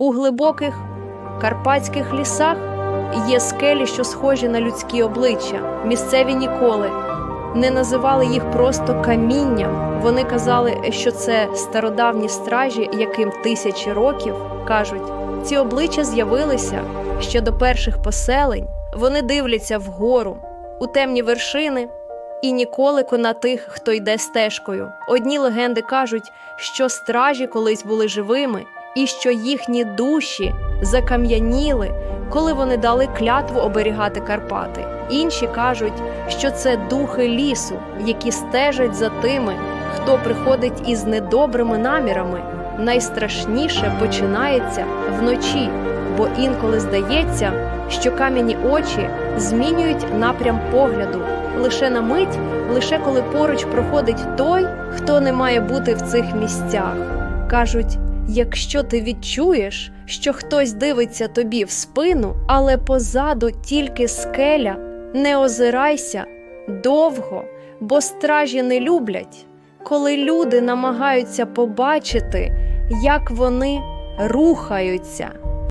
У глибоких карпатських лісах є скелі, що схожі на людські обличчя. Місцеві ніколи не називали їх просто камінням. Вони казали, що це стародавні стражі, яким тисячі років кажуть. Ці обличчя з'явилися ще до перших поселень. Вони дивляться вгору у темні вершини і ніколи на тих, хто йде стежкою. Одні легенди кажуть, що стражі колись були живими, і що їхні душі закам'яніли, коли вони дали клятву оберігати Карпати. Інші кажуть, що це духи лісу, які стежать за тими, хто приходить із недобрими намірами. Найстрашніше починається вночі, бо інколи здається, що кам'яні очі змінюють напрям погляду лише на мить, лише коли поруч проходить той, хто не має бути в цих місцях. Кажуть, якщо ти відчуєш, що хтось дивиться тобі в спину, але позаду тільки скеля, не озирайся довго, бо стражі не люблять, коли люди намагаються побачити, як вони рухаються.